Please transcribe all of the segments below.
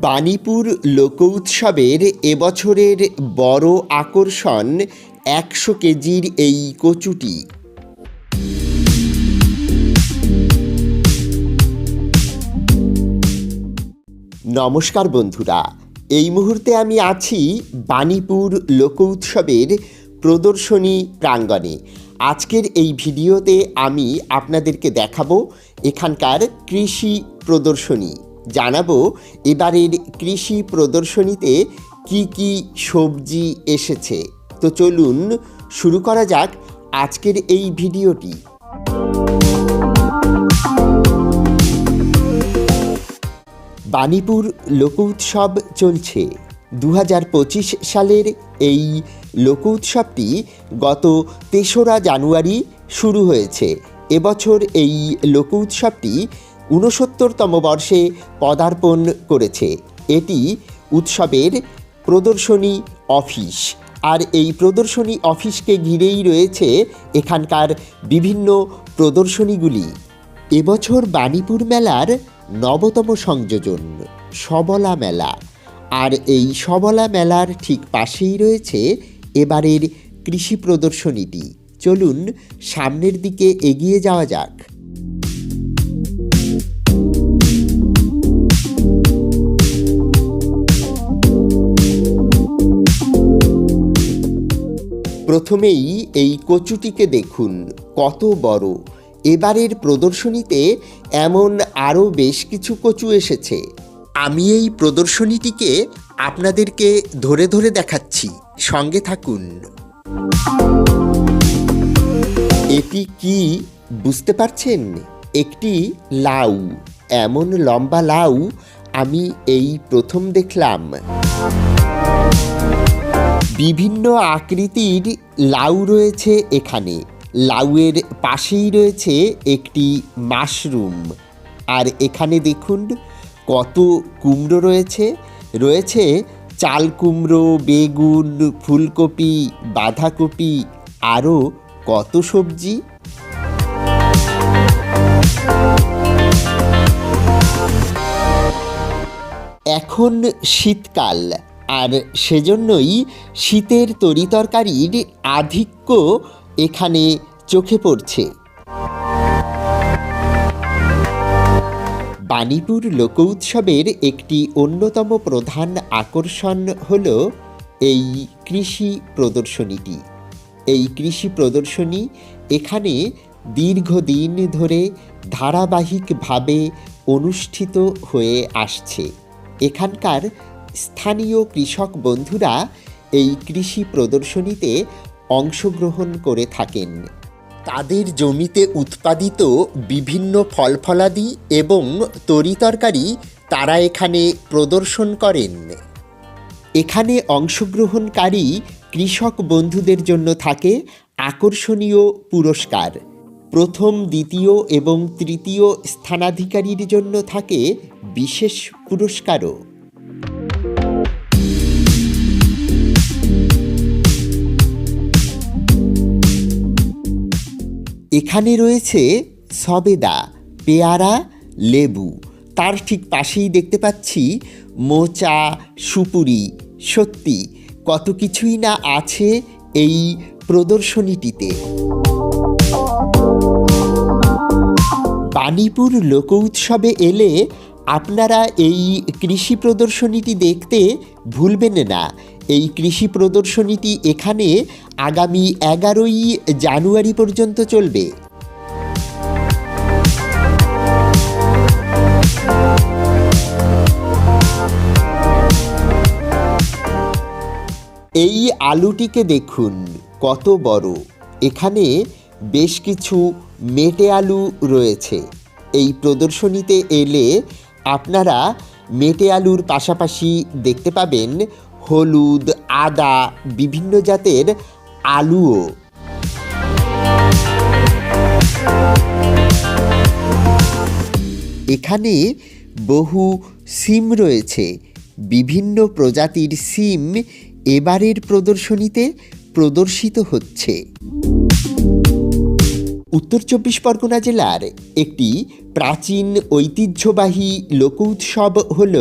বাণীপুর লোকউৎসবের এবছরের বড় আকর্ষণ একশো কেজির এই কচুটি। নমস্কার বন্ধুরা, এই মুহূর্তে আমি আছি বাণীপুর লোকউৎসবের প্রদর্শনী প্রাঙ্গণে। আজকের এই ভিডিওতে আমি আপনাদেরকে দেখাবো এখানকার কৃষি প্রদর্শনী। জানাব, এবারের কৃষি প্রদর্শনীতে কি কি সবজি এসেছে। তো চলুন শুরু করা যাক আজকের এই ভিডিওটি। বাণীপুর লোক উৎসব চলছে। দু হাজার পঁচিশ সালের এই লোক উৎসবটি গত তেসরা জানুয়ারি শুরু হয়েছে। এবছর এই লোকউৎসবটি ঊনসত্তরতম বর্ষে পদার্পণ করেছে। এটি উৎসবের প্রদর্শনী অফিস। আর এই প্রদর্শনী অফিসকে ঘিরেই রয়েছে এখানকার বিভিন্ন প্রদর্শনীগুলি। এবছর বাণীপুর মেলার নবতম সংযোজন, সবলা মেলা। আর এই সবলা মেলার ঠিক পাশেই রয়েছে এবারের কৃষি প্রদর্শনীটি। চলুন সামনের দিকে এগিয়ে যাওয়া যাক। প্রথমেই এই কচুটিকে দেখুন, কত বড়। এবারের প্রদর্শনীতে এমন আরও বেশ কিছু কচু এসেছে। আমি এই প্রদর্শনীটিকে আপনাদেরকে ধরে ধরে দেখাচ্ছি, সঙ্গে থাকুন। এটি কি, বুঝতে পারছেন? একটি লাউ, এমন লম্বা লাউ আমি এই প্রথম দেখলাম। বিভিন্ন আকৃতির লাউ রয়েছে এখানে। লাউয়ের পাশেই রয়েছে একটি মাশরুম। আর এখানে দেখুন কত কুমড়ো রয়েছে। রয়েছে চাল কুমড়ো, বেগুন, ফুলকপি, বাঁধাকপি, আরও কত সবজি? এখন শীতকাল। আর সেজন্যই শীতের তরিতরকারির আধিক্য এখানে চোখে পড়ছে। বাণীপুর লোকউৎসবের একটি অন্যতম প্রধান আকর্ষণ হল এই কৃষি প্রদর্শনীটি। এই কৃষি প্রদর্শনী এখানে দীর্ঘদিন ধরে ধারাবাহিকভাবে অনুষ্ঠিত হয়ে আসছে। এখানকার স্থানীয় কৃষক বন্ধুরা এই কৃষি প্রদর্শনীতে অংশগ্রহণ করে থাকেন। তাদের জমিতে উৎপাদিত বিভিন্ন ফলফলাদি এবং তরিতরকারি তারা এখানে প্রদর্শন করেন। এখানে অংশগ্রহণকারী কৃষক বন্ধুদের জন্য থাকে আকর্ষণীয় পুরস্কার। প্রথম, দ্বিতীয় এবং তৃতীয় স্থানাধিকারীর জন্য থাকে বিশেষ পুরস্কারও। এখানে রয়েছে সবেদা, পেয়ারা, লেবু। তার ঠিক পাশেই দেখতে পাচ্ছি মোচা, সুপুরি। সত্যি, কত কিছুই না আছে এই প্রদর্শনীটিতে। বাণীপুর লোক উৎসবে এলে আপনারা এই কৃষি প্রদর্শনীটি দেখতে ভুলবেন না। এই কৃষি প্রদর্শনীটি এখানে আগামী এগারোই জানুয়ারি পর্যন্ত চলবে। এই আলুটিকে দেখুন, কত বড়। এখানে বেশ কিছু মেটে আলু রয়েছে। এই প্রদর্শনীতে এলে আপনারা মেটে আলুর পাশাপাশি দেখতে পাবেন হলুদ, আদা, বিভিন্ন জাতের আলুও। এখানে বহু সিম রয়েছে, বিভিন্ন প্রজাতির সিম এবারের প্রদর্শনীতে প্রদর্শিত হচ্ছে। উত্তর চব্বিশ পরগনা জেলার একটি প্রাচীন ঐতিহ্যবাহী লোক উৎসব হল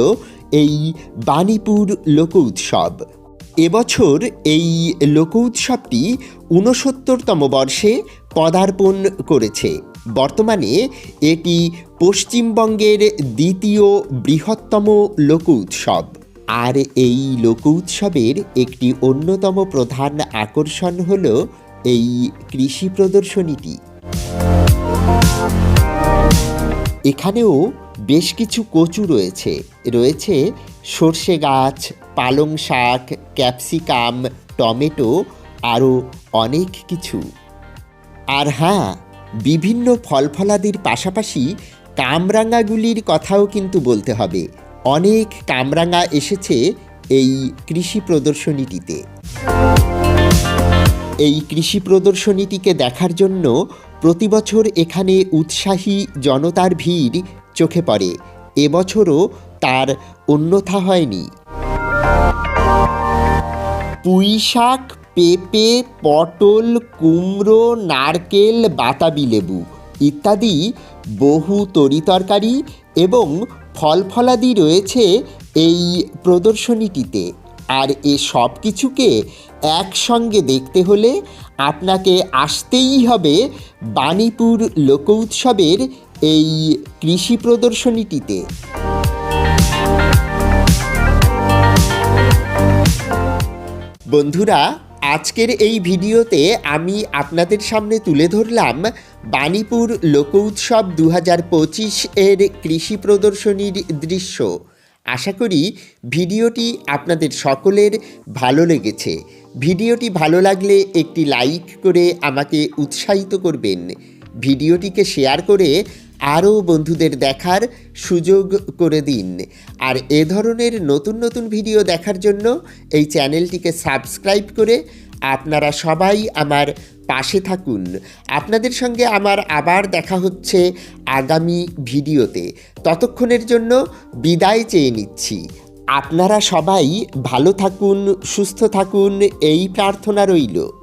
এই বাণীপুর লোক উৎসব। এবছর এই লোক উৎসবটি ঊনসত্তরতম বর্ষে পদার্পণ করেছে। বর্তমানে এটি পশ্চিমবঙ্গের দ্বিতীয় বৃহত্তম লোক উৎসব। আর এই লোক উৎসবের একটি অন্যতম প্রধান আকর্ষণ হল এই কৃষি প্রদর্শনীটি। এখানেও বেশ কিছু কচু রয়েছে। রয়েছে সর্ষে গাছ, পালং শাক, ক্যাপসিকাম, টমেটো আরও অনেক কিছু। আর হ্যাঁ বিভিন্ন ফল ফলাদির পাশাপাশি কামরাঙাগুলির কথাও কিন্তু বলতে হবে। অনেক কামরাঙা এসেছে এই কৃষি প্রদর্শনীটিতে। এই কৃষি প্রদর্শনীটিকে দেখার জন্য প্রতি বছর এখানে উৎসাহী জনতার ভিড় চোখে পড়ে। এবছরও তার অন্যথা হয়নি। পুঁই শাক পেঁপে, পটল, কুমড়ো, নারকেল, বাতাবি লেবু ইত্যাদি বহু তরিতরকারি এবং ফল ফলাদি রয়েছে এই প্রদর্শনীটিতে। আর এ সব কিছুকে একসঙ্গে দেখতে হলে আপনাকে আসতেই হবে বাণীপুর লোক উৎসবের এই কৃষি প্রদর্শনীটিতে। বন্ধুরা, আজকের এই ভিডিওতে আমি আপনাদের সামনে তুলে ধরলাম বাণীপুর লোক উৎসব দু হাজার পঁচিশ এর কৃষি প্রদর্শনীর দৃশ্য। আশা করি ভিডিওটি আপনাদের সকলের ভালো লেগেছে। ভিডিওটি ভালো লাগলে একটি লাইক করে আমাকে উৎসাহিত করবেন। ভিডিওটিকে শেয়ার করে আরও বন্ধুদের দেখার সুযোগ করে দিন। আর এ ধরনের নতুন নতুন ভিডিও দেখার জন্য এই চ্যানেলটিকে সাবস্ক্রাইব করে আপনারা সবাই আমার পাশে থাকুন। আপনাদের সঙ্গে আমার আবার দেখা হচ্ছে আগামী ভিডিওতে। ততক্ষণের জন্য বিদায় চেয়ে নিচ্ছি। আপনারা সবাই ভালো থাকুন, সুস্থ থাকুন, এই প্রার্থনা রইল।